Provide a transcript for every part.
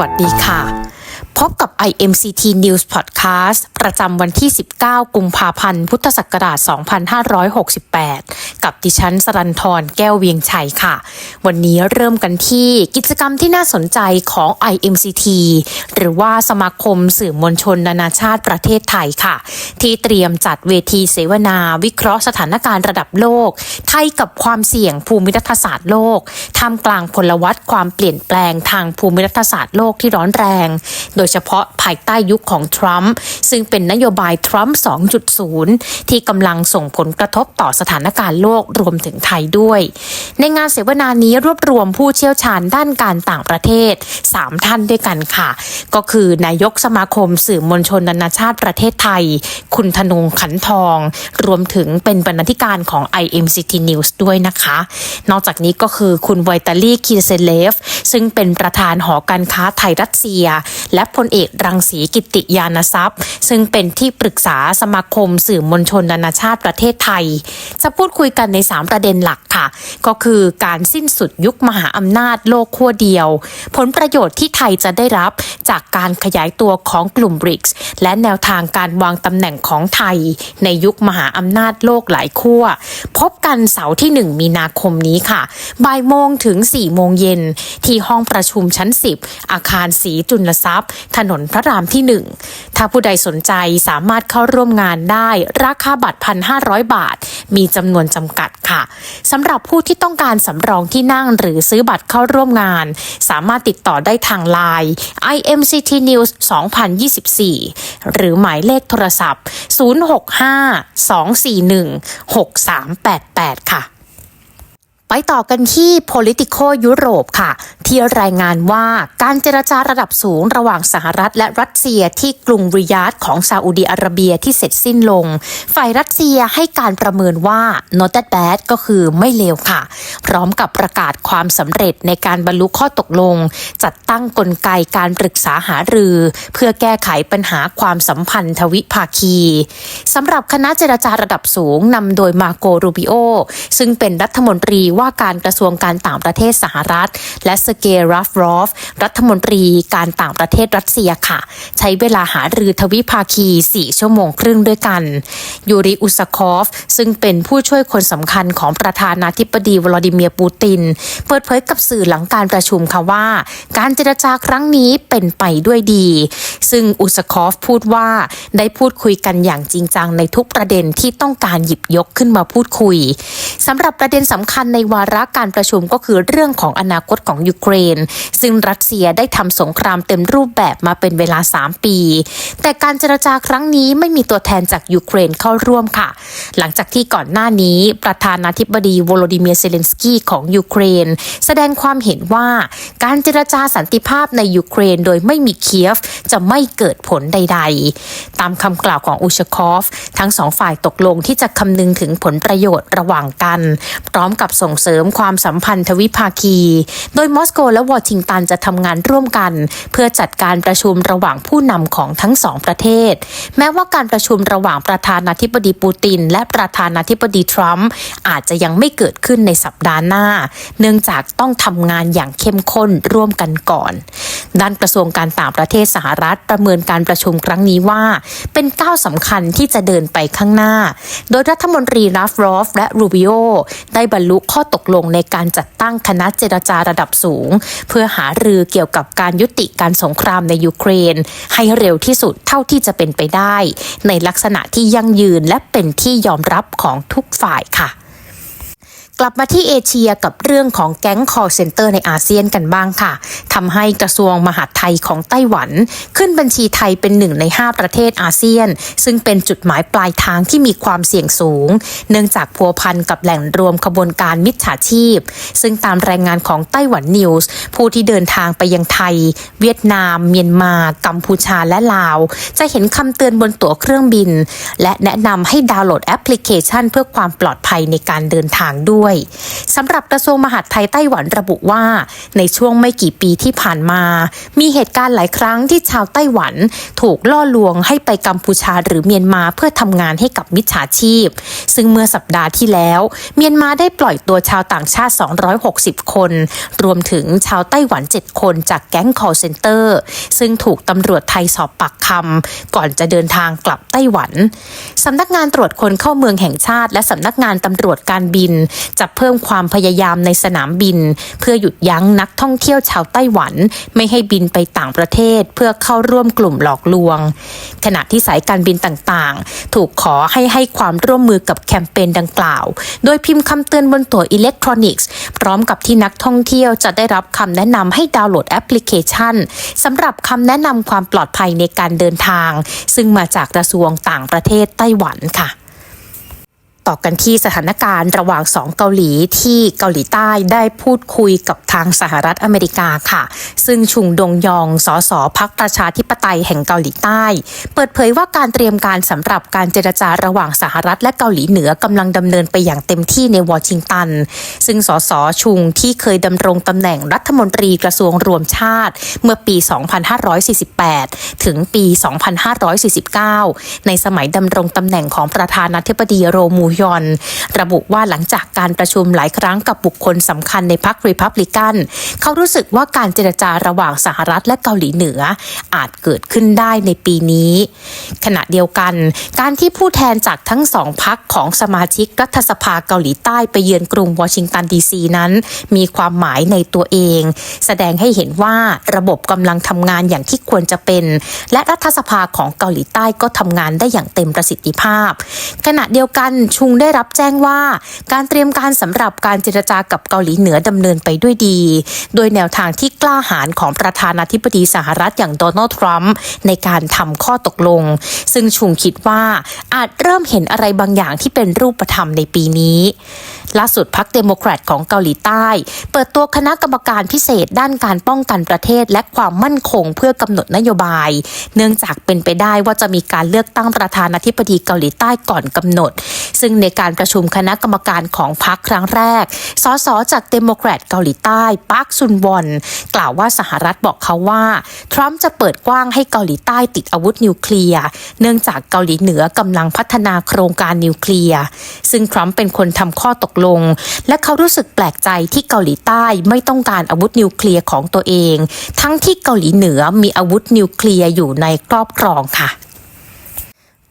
วัสดีค่ะ IMCT News Podcast ประจำวันที่ 19 กุมภาพันธ์ พุทธศักราช 2568 กับดิฉันสรันทรแก้วเวียงชัยค่ะ วันนี้เริ่มกันที่กิจกรรมที่น่าสนใจของ IMCT หรือว่าสมาคมสื่อมวลชนนานาชาติประเทศไทยค่ะ ที่เตรียมจัดเวทีเสวนา วิเคราะห์สถานการณ์ระดับโลก ไทยกับความเสี่ยงภูมิรัฐศาสตร์โลกท่ามกลางพลวัตความเปลี่ยนแปลงทางภูมิรัฐศาสตร์โลกที่ร้อนแรง โดยเฉพาะภายใต้ยุคของทรัมป์ซึ่งเป็นนโยบายทรัมป์ 2.0 ที่กำลังส่งผลกระทบต่อสถานการณ์โลกรวมถึงไทยด้วย ในงานเสวนานี้รวบรวมผู้เชี่ยวชาญด้านการต่างประเทศ 3 ท่านด้วยกันค่ะ ก็คือนายกสมาคมสื่อมวลชนนานาชาติประเทศไทย คุณธนงขันทอง รวมถึงเป็นบรรณาธิการของ IMCT News ด้วยนะคะ นอกจากนี้ก็คือคุณไวตาลีคีเซเลฟ ซึ่งเป็นประธานหอการค้าไทยรัสเซีย และพลเอกรังสีกิติยานทรัพย์ ซึ่งเป็นที่ปรึกษาสมาคมสื่อมวลชนนานาชาติประเทศไทย จะพูดคุยกันใน 3 ประเด็นหลักค่ะ ก็คือการสิ้นสุดยุคมหาอำนาจโลกขั้วเดียว ผลประโยชน์ที่ไทยจะได้รับจากการขยายตัวของกลุ่มบริกส์และแนวทางการวางตำแหน่งของไทย ในยุคมหาอำนาจโลกหลายขั้ว พบกันเสาร์ที่ 1 มีนาคมนี้ค่ะบ่ายโมงถึง4โมงเย็นที่ห้องประชุมชั้น 10 อาคารสีจุลทรัพย์ ถนนพระรามที่ 1 ถ้าผู้ใดสนใจสามารถเข้าร่วมงานได้ ราคาบัตร 1,500 บาท มีจำนวนจำกัดค่ะสำหรับผู้ที่ต้องการสำรองที่นั่งหรือซื้อบัตรเข้าร่วมงาน สามารถติดต่อได้ทางไลน์ IMCT News 2024 หรือหมายเลขโทรศัพท์ 065 241 6388 ค่ะ ไปต่อกันที่ Politico ยุโรปค่ะ ที่รายงานว่าการเจรจาระดับสูงระหว่างสหรัฐและรัสเซียที่กรุงริยาดของซาอุดีอาระเบียที่เสร็จสิ้นลง ฝ่ายรัสเซียให้การประเมินว่า not that bad ก็คือไม่เลวค่ะ พร้อมกับประกาศความสำเร็จในการบรรลุข้อตกลง จัดตั้งกลไกการปรึกษาหารือ เพื่อแก้ไขปัญหาความสัมพันธ์ทวิภาคีสำหรับคณะเจรจาระดับสูงนำโดยมาโกรูบิโอซึ่งเป็นรัฐมนตรีว่าการกระทรวงการต่างประเทศสหรัฐ และเซเกรัฟรอฟ รัฐมนตรีการต่างประเทศรัสเซียค่ะ ใช้เวลาหารือทวิภาคี 4 ชั่วโมงครึ่งด้วยกัน ยูริอุสคอฟ ซึ่งเป็นผู้ช่วยคนสำคัญของประธานาธิบดีวลาดิเมียร์ปูติน เปิดเผยกับสื่อหลังการประชุมค่ะว่า การเจรจาครั้งนี้เป็นไปด้วยดี ซึ่งอุสคอฟพูดว่าได้พูดคุยกันอย่างจริงจังในทุกประเด็นที่ต้องการหยิบยกขึ้นมาพูดคุย สำหรับประเด็นสำคัญในวาระการประชุมก็คือเรื่องของอนาคตของยูเครน ซึ่งรัสเซียได้ทำสงครามเต็มรูปแบบมาเป็นเวลา 3 ปี แต่การเจรจาครั้งนี้ไม่มีตัวแทนจากยูเครนเข้าร่วมค่ะ หลังจากที่ก่อนหน้านี้ประธานาธิบดีโวโลดิเมียเซเลนสกี้ของยูเครน แสดงความเห็นว่าการเจรจาสันติภาพในยูเครนโดยไม่มีเคียฟ จะไม่เกิดผลใด ๆ ตามคำกล่าวของอุชคอฟ ทั้งสองฝ่ายตกลงที่จะคำนึงถึงผลประโยชน์ระหว่างกัน พร้อมกับส่งเสริมความสัมพันธ์ทวิภาคี โดยมอสโกและวอชิงตันจะทำงานร่วมกัน เพื่อจัดการประชุมระหว่างผู้นำของทั้งสองประเทศ แม้ว่าการประชุมระหว่างประธานาธิบดีปูติน และประธานาธิบดีทรัมป์อาจจะยังไม่เกิดขึ้นในสัปดาห์หน้า เนื่องจากต้องทำงานอย่างเข้มข้นร่วมกันก่อน ด้านกระทรวงการต่างประเทศสหรัฐประเมินการประชุมครั้งนี้ว่า เป็นก้าวสำคัญที่จะเดินไปข้างหน้า โดยรัฐมนตรีราฟรอฟและรูบิโอได้บรรลุข้อตกลงในการจัดตั้งคณะเจรจาระดับสูง เพื่อหารือเกี่ยวกับการยุติการสงครามในยูเครน ให้เร็วที่สุดเท่าที่จะเป็นไปได้ ในลักษณะที่ยั่งยืนและเป็นที่ยอมรับของทุกฝ่ายค่ะ กลับมาที่เอเชียกับเรื่องของแก๊ง call center ในอาเซียนกันบ้างค่ะ ทำให้กระทรวงมหาดไทยของไต้หวัน ขึ้นบัญชีไทยเป็นหนึ่งใน 5 ประเทศอาเซียน ซึ่งเป็นจุดหมายปลายทางที่มีความเสี่ยงสูง เนื่องจากพัวพันกับแหล่งรวมขบวนการมิจฉาชีพ ซึ่งตามรายงานของไต้หวันนิวส์ผู้ที่เดินทางไปยังไทย เวียดนาม เมียนมา กัมพูชาและลาว จะเห็นคำเตือนบนตั๋วเครื่องบิน และแนะนำให้ดาวน์โหลดแอปพลิเคชัน เพื่อความปลอดภัยในการเดินทางด้วยด้วยสำหรับกระทรวงมหาดไทยไต้หวันระบุว่า ในช่วงไม่กี่ปีที่ผ่านมา มีเหตุการณ์หลายครั้งที่ชาวไต้หวัน ถูกล่อลวงให้ไปกัมพูชาหรือเมียนมาเพื่อทำงานให้กับมิจฉาชีพ ซึ่งเมื่อสัปดาห์ที่แล้ว เมียนมาได้ปล่อยตัวชาวต่างชาติ 260 คน รวมถึงชาวไต้หวัน 7 คนจากแก๊ง call center ซึ่งถูกตำรวจไทยสอบปากคำก่อนจะเดินทางกลับไต้หวันสำนักงานตรวจคนเข้าเมืองแห่งชาติ และสำนักงานตำรวจการบินจะเพิ่มความพยายามในสนามบิน เพื่อหยุดยั้งนักท่องเที่ยวชาวไต้หวัน ไม่ให้บินไปต่างประเทศเพื่อเข้าร่วมกลุ่มหลอกลวง ขณะที่สายการบินต่างๆ ถูกขอให้ให้ความร่วมมือกับแคมเปญดังกล่าว โดยพิมพ์คำเตือนบนตั๋วอิเล็กทรอนิกส์ พร้อมกับที่นักท่องเที่ยวจะได้รับคำแนะนำให้ดาวน์โหลดแอปพลิเคชันสำหรับคำแนะนำความปลอดภัยในการเดินทาง ซึ่งมาจากกระทรวงต่างประเทศไต้หวันค่ะ ต่อกันที่สถานการณ์ระหว่างสองเกาหลีที่เกาหลีใต้ได้พูดคุยกับทางสหรัฐอเมริกาค่ะ ซึ่งชุงดงยองสสพักประชาธิปไตยแห่งเกาหลีใต้ เปิดเผยว่าการเตรียมการสำหรับการเจรจาระหว่างสหรัฐและเกาหลีเหนือกำลังดำเนินไปอย่างเต็มที่ในวอชิงตัน ซึ่งสสชุงที่เคยดำรงตำแหน่งรัฐมนตรีกระทรวงรวมชาติ เมื่อปี 2548 ถึงปี 2549 ในสมัยดำรงตำแหน่งของประธานาธิบดีโรมูยอน ระบุว่าหลังจากการประชุมหลายครั้งกับบุคคลสำคัญในพรรครีพับลิกัน เขารู้สึกว่าการเจรจาระหว่างสหรัฐและเกาหลีเหนือ อาจเกิดขึ้นได้ในปีนี้ ขณะเดียวกัน การที่ผู้แทนจากทั้งสองพักของสมาชิกรัฐสภาเกาหลีใต้ไปเยือนกรุงวอชิงตันดีซีนั้น มีความหมายในตัวเอง แสดงให้เห็นว่าระบบกำลังทำงานอย่างที่ควรจะเป็น และรัฐสภาของเกาหลีใต้ก็ทำงานได้อย่างเต็มประสิทธิภาพ ขณะเดียวกันชุงได้รับแจ้งว่าการเตรียมการสำหรับการเจรจากับเกาหลีเหนือดำเนินไปด้วยดี โดยแนวทางที่กล้าหาญของประธานาธิบดีสหรัฐอย่างโดนัลด์ทรัมป์ในการทำข้อตกลง ซึ่งชุงคิดว่าอาจเริ่มเห็นอะไรบางอย่างที่เป็นรูปธรรมในปีนี้ล่าสุดพรรคเดโมแครตของเกาหลีใต้ เปิดตัวคณะกรรมการพิเศษด้านการป้องกันประเทศและความมั่นคงเพื่อกำหนดนโยบาย เนื่องจากเป็นไปได้ว่าจะมีการเลือกตั้งประธานาธิบดีเกาหลีใต้ก่อนกำหนด ซึ่งในการประชุมคณะกรรมการของพรรคครั้งแรก สสจากเดโมแครตเกาหลีใต้ปาร์คซุนวอนกล่าวว่าสหรัฐบอกเขาว่า ทรัมป์จะเปิดกว้างให้เกาหลีใต้ติดอาวุธนิวเคลียร์ เนื่องจากเกาหลีเหนือกำลังพัฒนาโครงการนิวเคลียร์ ซึ่งทรัมป์เป็นคนทำข้อตกลง และเขารู้สึกแปลกใจที่เกาหลีใต้ไม่ต้องการอาวุธนิวเคลียร์ของตัวเอง ทั้งที่เกาหลีเหนือมีอาวุธนิวเคลียร์อยู่ในครอบครองค่ะ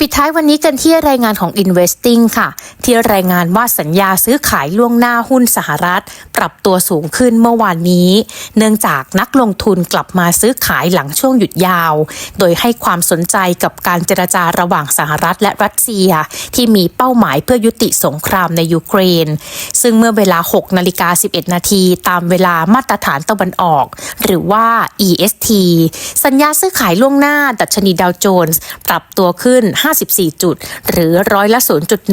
ปิดท้ายวันนี้กันที่รายงานของ Investing ค่ะ ที่รายงานว่าสัญญาซื้อขายล่วงหน้าหุ้นสหรัฐ ปรับตัวสูงขึ้นเมื่อวานนี้ เนื่องจากนักลงทุนกลับมาซื้อขายหลังช่วงหยุดยาว โดยให้ความสนใจกับการเจรจาระหว่างสหรัฐและรัสเซีย ที่มีเป้าหมายเพื่อยุติสงครามในยูเครน ซึ่งเมื่อเวลา 6 นาฬิกา 11 นาทีตามเวลามาตรฐานตะวันออก หรือว่า EST สัญญาซื้อขายล่วงหน้า ดัชนีดาวโจนส์ปรับตัวขึ้น 5 54 จุด หรือร้อยละ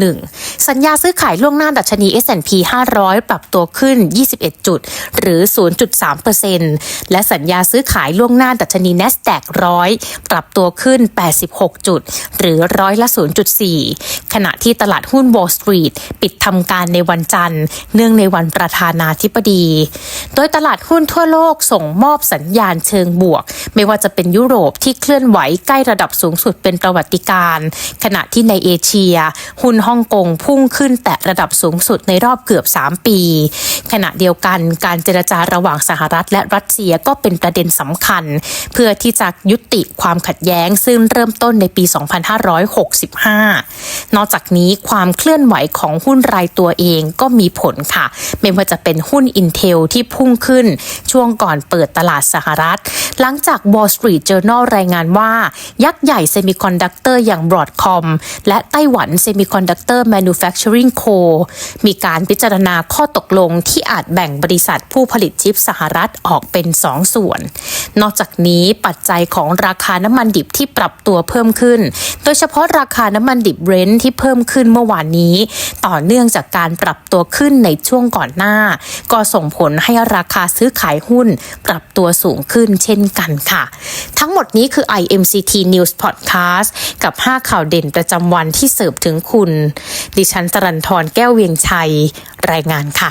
0.1 สัญญาซื้อขายล่วงหน้าดัชนี S&P 500 ปรับตัวขึ้น 21 จุด หรือ 0.3%และสัญญาซื้อขายล่วงหน้าดัชนี NASDAQ 100 ปรับตัวขึ้น 86 จุด หรือร้อยละ 0.4 ขณะที่ตลาดหุ้น Wall Street ปิดทำการในวันจันทร์ เนื่องในวันประธานาธิบดี โดยตลาดหุ้นทั่วโลกส่งมอบสัญญาณเชิงบวก ไม่ว่าจะเป็นยุโรปที่เคลื่อนไหวใกล้ระดับสูงสุดเป็นประวัติการขณะที่ในเอเชีย หุ้นฮ่องกงพุ่งขึ้นแต่ระดับสูงสุดในรอบเกือบ 3 ปี ขณะเดียวกันการเจรจาระหว่างสหรัฐและรัสเซียก็เป็นประเด็นสำคัญ เพื่อที่จะยุติความขัดแย้งซึ่งเริ่มต้นในปี 2565 นอกจากนี้ความเคลื่อนไหวของหุ้นรายตัวเองก็มีผลค่ะ ไม่ว่าจะเป็นหุ้น Intel ที่พุ่งขึ้นช่วงก่อนเปิดตลาดสหรัฐ หลังจาก Wall Street Journal รายงานว่า ยักษ์ใหญ่เซมิคอนดักเตอร์อย่าง Broadcom และไต้หวัน Semiconductor Manufacturing Co มีการพิจารณาข้อตกลงที่อาจแบ่งบริษัทผู้ผลิตชิปสหรัฐออกเป็น 2 ส่วน นอกจากนี้ปัจจัยของราคาน้ำมันดิบที่ปรับตัวเพิ่มขึ้น โดยเฉพาะราคาน้ำมันดิบเบรนท์ที่เพิ่มขึ้นเมื่อวานนี้ ต่อเนื่องจากการปรับตัวขึ้นในช่วงก่อนหน้า ก็ส่งผลให้ราคาซื้อขายหุ้น ปรับตัวสูงขึ้นเช่นกันค่ะ ทั้งหมดนี้คือ IMCT News Podcast กับ 5ข่าวเด่นประจำวันที่เสิร์ฟถึงคุณ ดิฉันสรันทรแก้วเวียงชัย รายงานค่ะ